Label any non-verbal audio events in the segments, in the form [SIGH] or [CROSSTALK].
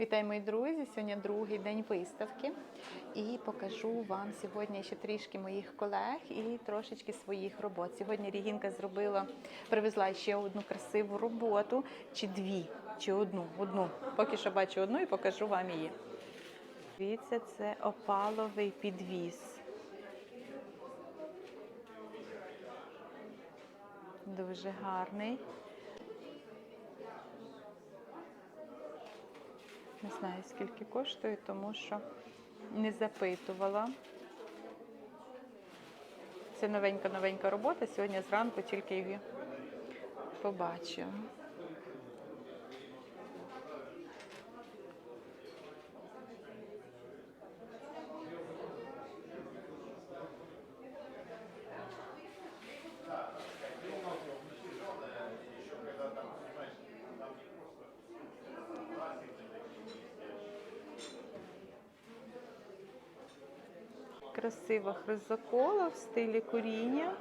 Вітаю, мої друзі! Сьогодні другий день виставки і покажу вам сьогодні ще трішки моїх колег і трошечки своїх робот. Сьогодні Рігінка зробила, привезла ще одну красиву роботу, чи дві, чи одну. Одну. Поки що бачу одну і покажу вам її. Дивіться, це опаловий підвіз. Дуже гарний. Не знаю, скільки коштує, тому що не запитувала. Це новенька-новенька робота. Сьогодні зранку тільки її побачила. Красива хризакола в стилі коріння.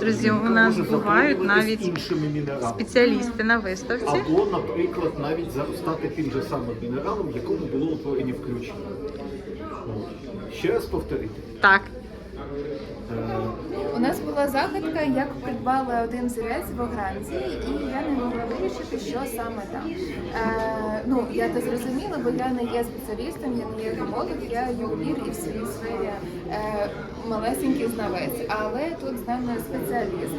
Друзі, у нас бувають навіть. Спеціалісти на виставці. Або, наприклад, навіть заростати тим же самим мінералом, в якому було утворені включення. Ще раз повторити. Так, У нас була загадка, як придбали один зірець в огранці, і я не могла вирішити, що саме там. Е, ну я це зрозуміла, бо я не є спеціалістом, я не є гемолог, я ювелір і в своїй сфері е, малесенький знавець. Але тут з нами спеціаліст.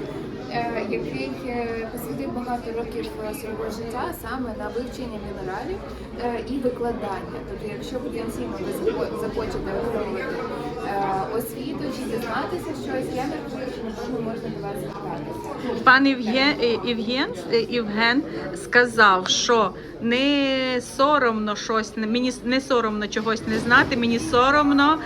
е, Який е, посвятив багато років свого життя саме на вивчення мінералів е, і викладання. Тобто, якщо потенційно ви захо- захочете отримати освіту чи дізнатися щось, я не розумію, що напевно можна до вас звертатися. пан Євген, Євген, Євген сказав, що не соромно щось, мені не соромно чогось не знати, мені соромно.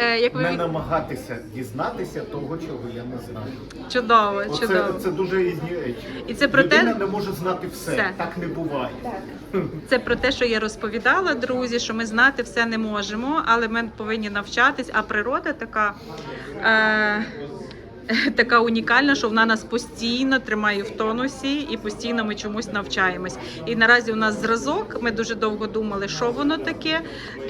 Е, Як ви Не від- намагатися дізнатися того, чого я не знаю. чудово, Оце, чудово. це дуже різні речі. І це про те- Людина не може знати все. Все. Так не буває. Так. [LAUGHS] Це про те, що я розповідала, друзі, що ми знати все не можемо, але ми повинні навчатись. А природа така. Е- [LAUGHS] Така унікальна, що вона нас постійно тримає в тонусі і постійно ми чомусь навчаємось. І наразі у нас зразок. Ми дуже довго думали, що воно таке.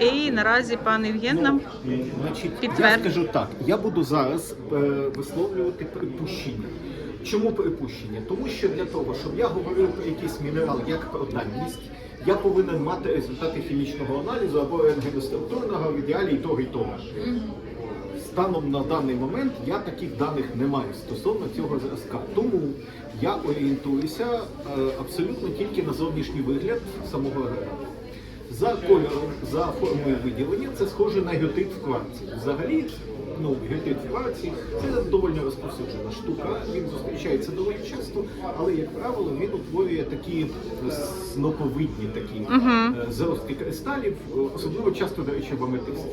І наразі пан Євген нам Ну, значить, я скажу так, я буду зараз е, висловлювати припущення. Чому припущення? Тому що для того, щоб я говорив про якийсь мінерал як про даність, я повинен мати результати хімічного аналізу або рентгеноструктурного в ідеалі і того, і того. Станом на даний момент я таких даних не маю стосовно цього зразка. Тому я орієнтуюся е, абсолютно тільки на зовнішній вигляд самого агрегату. За кольором, за формою виділення це схоже на геотип в кварці. Взагалі, ну, геотип в кварці це доволі розповсюджена штука. Він зустрічається доволі часто, але як правило він утворює такі сноповидні такі е, заростки кристалів, е, особливо часто, до речі, в аметисті.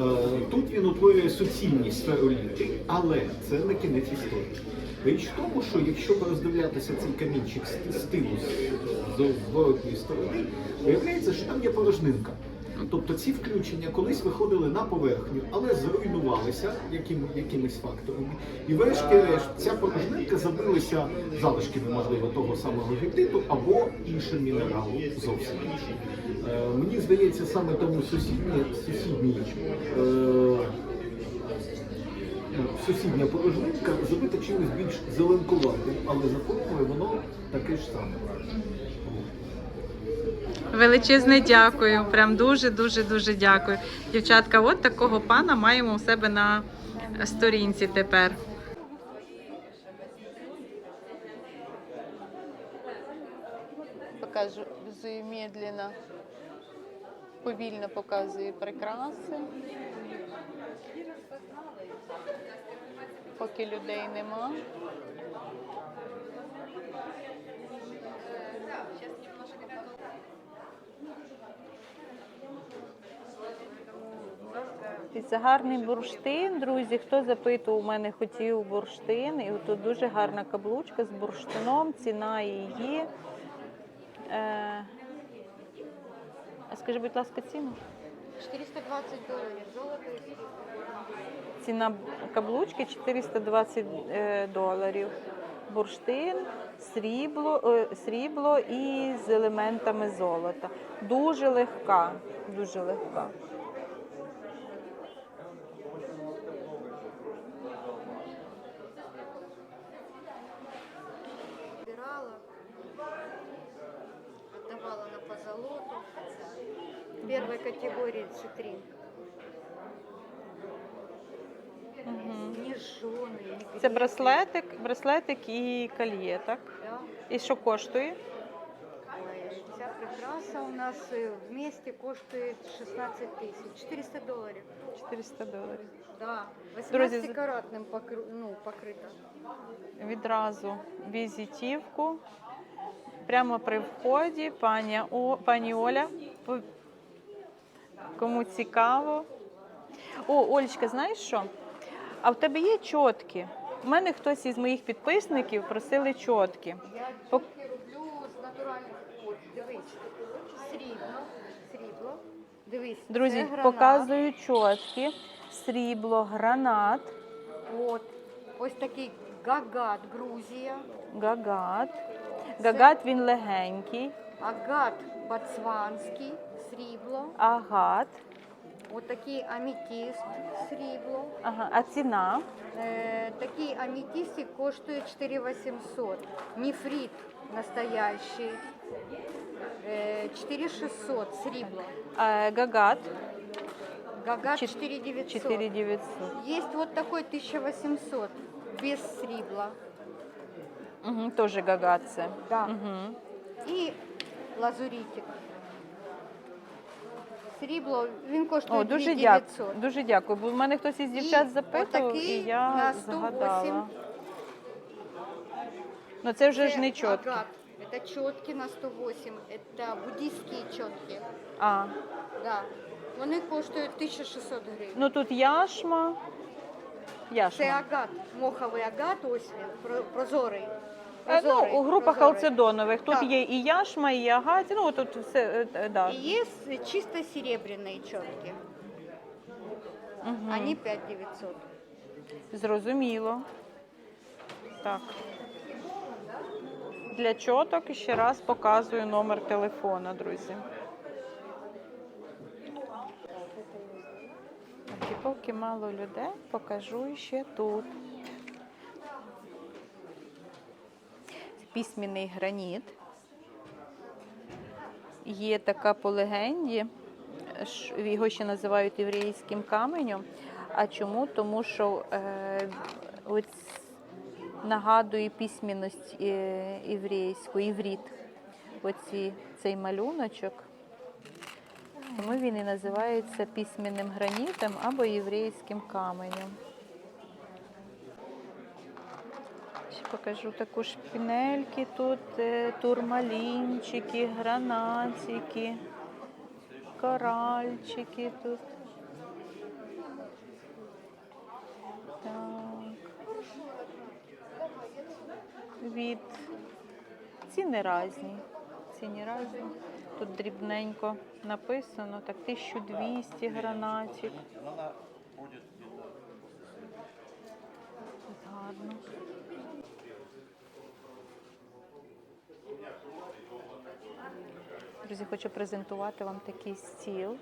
Е, Тут він утворює суцільні сфероліти, але це не кінець історії. Річ в тому, що якщо роздивлятися цей камінчик з стилу з зворотньої сторони, виявляється, що там є порожнинка. Тобто ці включення колись виходили на поверхню, але зруйнувалися яким, якимись факторами. І врешті-решт ця порожнинка забилася залишками, можливо, того самого гептиту або іншим мінералом зовсім. Е, мені здається, саме тому сусідні, сусідні е, сусідня порожнинка забита чимось більш зеленкуватим, але за воно таке ж саме. Величезне дякую. Прям дуже, дуже, дуже дякую. Дівчатка, от такого пана маємо у себе на сторінці тепер. Показую медленно, повільно показую прикраси. Поки людей нема. Це гарний бурштин, друзі. Хто запитував, у мене хотів бурштин, і тут дуже гарна каблучка з бурштином, ціна її. Е... а Скажи, будь ласка, ціну. 420 долларов, золото. Ціна каблучки 420 е, доларів. Бурштин, срібло, е, срібло і з елементами золота. Дуже легка, дуже легка. категории C3. Угу. Ні жони, ні гріхи. Це браслетик, браслетик і кольє, так? Да. І що коштує? Ой, Ця прикраса у нас е, в місті коштує 16 тисяч, 400 доларів. 400 доларів. Да, 18-каратним покру... ну, покрита. Відразу візитівку. Прямо при вході пані, О, пані Оля Кому цікаво. О, Олечка, знаєш що? А в тебе є чотки? У мене хтось із моїх підписників просили чотки. Я Пок- тільки роблю з натуральних дивись. Срібло, срібло. Дивись. Друзі, це гранат. показую чотки, срібло, гранат, От. Ось такий гагат, Грузія. гагат. Гагат він легенький, Агат Бацванський, срібло. агат. От такий аметист, срібло. Ага, а ціна? Е, такі аметисти коштують 4800. Нефрит настоящий. Е, 4600 срібло. Е, гагат Гагат Чет- 4900. 4900. Есть вот такой 1800 без срібла. Угу, теж гагат це. Да. Угу. І лазурітик. Срібло, він коштує О, дуже 2900. дякую. Дуже дякую. Бо в мене хтось із дівчат І запитував, і я на 108. згадала. Ну це вже ж не чотки. Агат. Это четки на 108. Это буддийские четки. А, Да. Вони коштують 1600 гривень. ну тут яшма. Яшма. Це агат, моховий агат, ось він, про- прозорий. Е, Ну, Прозорий, у групах прозорий. халцедонових тут Так. є і яшма, і агат. Ну тут все е, е, да. И есть чисто серебряные четки. Мгм. Они 5900. Зрозуміло. Так. Для чоток ще раз показую номер телефона, друзі. Поки мало людей, покажу ще тут. Письменний граніт. Є така по легенді, його ще називають єврейським каменем. А чому? Тому що е, ось нагадує письменність е, єврейську, іврит. Оці, цей малюночок. Тому він і називається письменним гранітом або єврейським каменем. Ще покажу також шпінельки тут, е, турмалінчики, гранатики, коральчики тут. Так. Від ціни різні. Ціни різні. Тут дрібненько написано, так 1200 гранатик. Гарно. Друзі, хочу презентувати вам такий стіл.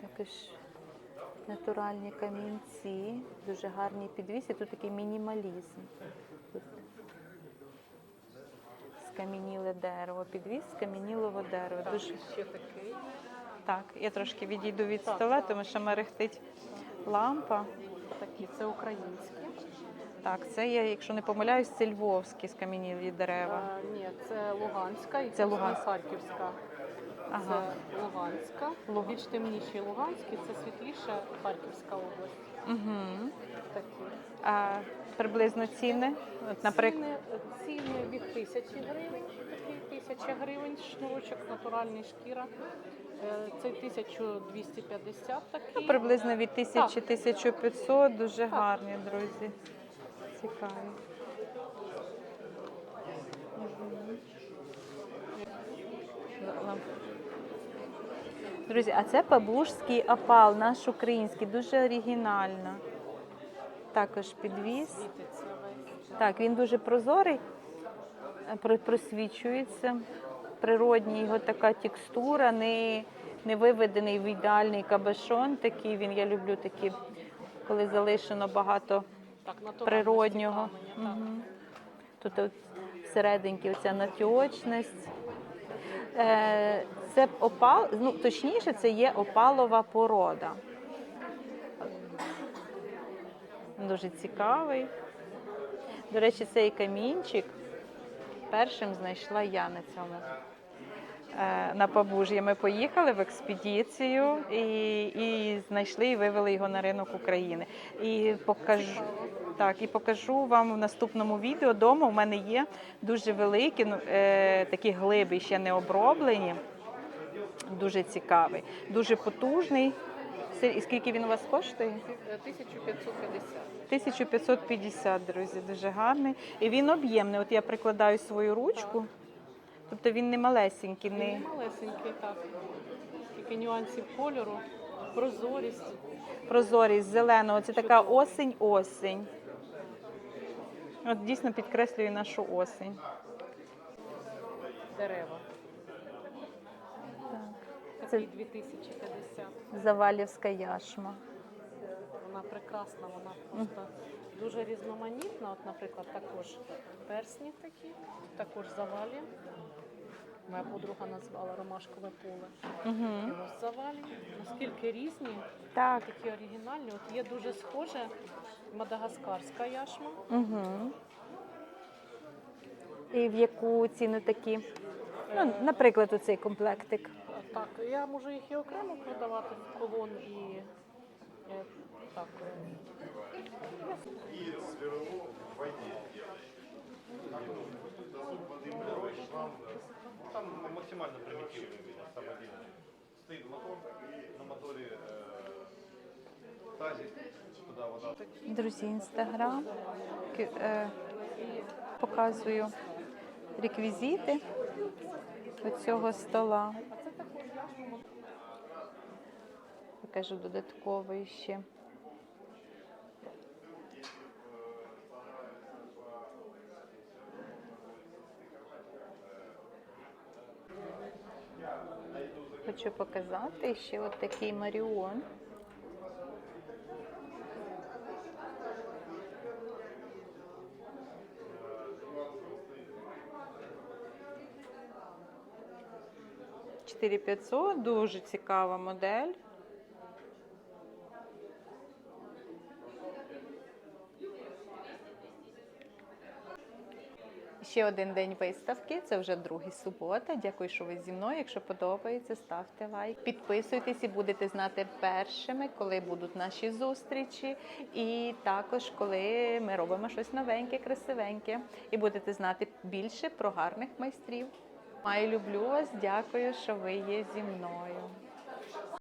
Також натуральні камінці, дуже гарні підвіси. Тут такий мінімалізм. Тут скам'яніле дерево, підвіс скам'янілого дерева. Дуже... Так, я трошки відійду від стола, тому що мерехтить лампа. Такі це українські. Так, це я, якщо не помиляюсь, це львовські скам'янілі дерева. А, ні, це Луганська і це Луганська. Харківська. Ага. Це Луганська. Луг- Більш темніші Луганські, це світліша Харківська область. Угу. Такі. А приблизно ціни? От, наприклад, Ціни, ціни від тисячі гривень, тисяча гривень шнурочок, натуральний шкіра. Е, Цей 1250 такий. Ну, приблизно від 1000-1500, дуже Так. гарні, друзі. Цікаві. Мгм. Друзі, а це пабушський опал, наш український, дуже оригінально. Також підвіз. Так, він дуже прозорий, е, просвічується. Природній його така текстура, не, не виведений в ідеальний кабешон. Такий він, я люблю такі, коли залишено багато Так, природнього. так. Тут всерединки оця натьочність. Це опал, ну точніше, це є опалова порода. Дуже цікавий. До речі, цей камінчик першим знайшла я на цьому. Е, На Пабуж'я ми поїхали в експедицію і, і знайшли і вивели його на ринок України. І покажу, так, і покажу вам в наступному відео. Дома у мене є дуже великі, ну, е, такі глиби ще не оброблені. Дуже цікавий, дуже потужний. І скільки він у вас коштує? Е, 1550. 1550, друзі, дуже гарний. І він об'ємний. От я прикладаю свою ручку. Тобто він не малесенький, Він не малесенький, так. Скільки нюансів кольору, прозорість. прозорість зеленого. Це така осень-осень. От дійсно підкреслює нашу осень. дерева. Так. Такий 2050. Завалівська яшма. Вона прекрасна, вона просто дуже різноманітна. От, наприклад, також персні такі, також завалі. Моя подруга назвала ромашкове поле. Угу. Завалі. Наскільки різні, Так. такі оригінальні. От є дуже схоже мадагаскарська яшма. Угу. І в яку ціну такі? Ну, наприклад, оцей комплектик. Так, я можу їх і окремо продавати в колон і е, так. е, Там максимально примитивный вид, там один. Стоит мотор, на моторе э, тазик, туда вода. Друзі, інстаграм. Е, Показую реквізити цього стола. Покажу додатково ще. Хочу показати ще от такий Маріон. 500, дуже цікава модель. Ще один день виставки. Це вже друга субота. Дякую, що ви зі мною. Якщо подобається, ставте лайк. Підписуйтесь і будете знати першими, коли будуть наші зустрічі, і також коли ми робимо щось новеньке, красивеньке, і будете знати більше про гарних майстрів. Маю люблю вас. Дякую, що ви є зі мною.